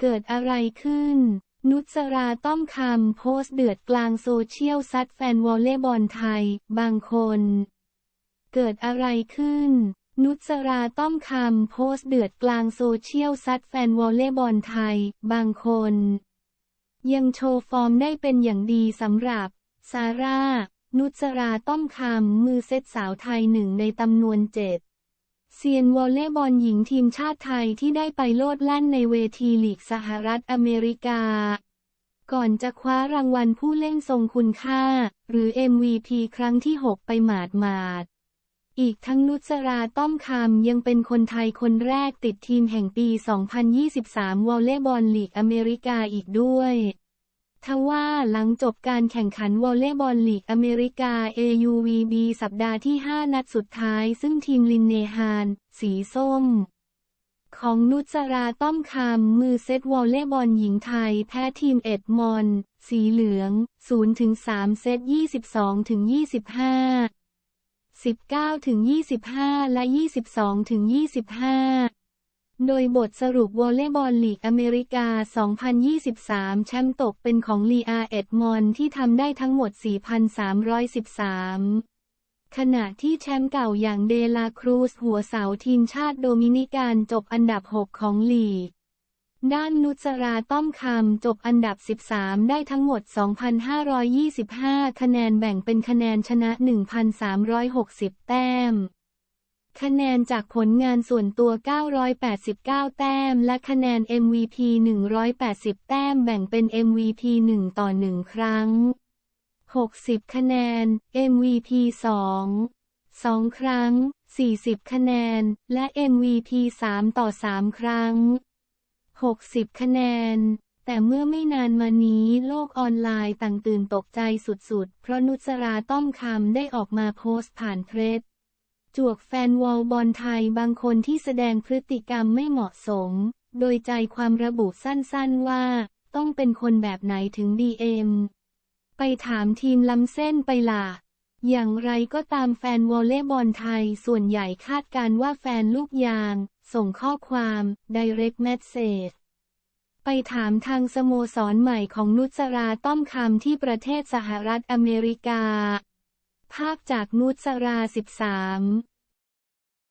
เกิดอะไรขึ้น นุชราต้อมคำโพสต์เดือดกลางโซเชียลซัดแฟนวอลเลย์บอลไทย บางคน เกิดอะไรขึ้น นุชราต้อมคำโพสต์เดือดกลางโซเชียลซัดแฟนวอลเลย์บอลไทย บางคน ยังโชว์ฟอร์มได้เป็นอย่างดีสำหรับ ซาร่า นุชราต้อมคำมือเซตสาวไทยหนึ่งในตำนวนเจ็ด เซียนวอลเลย์บอลหญิงทีมชาติไทยที่ได้ไปโลดแล่นในเวทีลีกสหรัฐอเมริกา ก่อนจะคว้ารางวัลผู้เล่นทรงคุณค่า หรือ MVP ครั้งที่ 6 ไปหมาดหมาดๆอีกทั้งนุชราต้อมคำยังเป็นคนไทยคนแรกติดทีมแห่งปี 2023 วอลเลย์บอลลีกอเมริกาอีกด้วย ทว่าหลังจบการแข่งขันวอลเลย์บอลลีกอเมริกา AUVB สัปดาห์ที่ 5 นัดสุดท้ายซึ่งทีมลินเนฮาน สีส้ม ของนุชราต้อมคำมือเซตวอลเลย์บอลหญิงไทยแพ้ทีมเอ็ดมอน สีเหลือง 0-3 เซต 22-25 19-25 และ 22-25 โดยบทสรุปวอลเลย์บอลลีกอเมริกา 2023 แชมป์ตกเป็นของลีอาเอ็ดมอนที่ทำได้ทั้งหมด 4,313 ขณะที่แชมป์เก่าอย่างเดลาครูสหัวเสาทีมชาติโดมินิกันจบอันดับ 6 ของลีก ด้านนุชราต้อมคำจบอันดับ 13 ได้ทั้งหมด 2,525 คะแนนแบ่งเป็นคะแนนชนะ 1,360 แต้ม คะแนนจากผลงานส่วนตัว 989 แต้ม และคะแนน MVP 180 แต้ม แบ่งเป็น MVP 1 ต่อ 1 ครั้ง 60 คะแนน MVP 2 2 ครั้ง 40 คะแนน และ MVP 3 ต่อ 3 ครั้ง 60 คะแนน แต่เมื่อไม่นานมานี้โลกออนไลน์ต่างตื่นตกใจสุดๆ เพราะนุชราต้อมคำได้ออกมาโพสต์ผ่านเทรด จวกแฟนวอลบอลไทยบางคนที่แสดงพฤติกรรมไม่เหมาะสม โดยใจความระบุสั้นๆว่า ต้องเป็นคนแบบไหนถึงดีเอ็มไปถามทีมล้ำเส้นไปล่ะ อย่างไรก็ตามแฟนวอลเลย์บอลไทยส่วนใหญ่คาดการณ์ว่าแฟนลูกยาง ส่งข้อความ direct message ไปถามทางสโมสรใหม่ของนุชราต้อมคำที่ประเทศสหรัฐอเมริกา ภาพจากนุสรา 13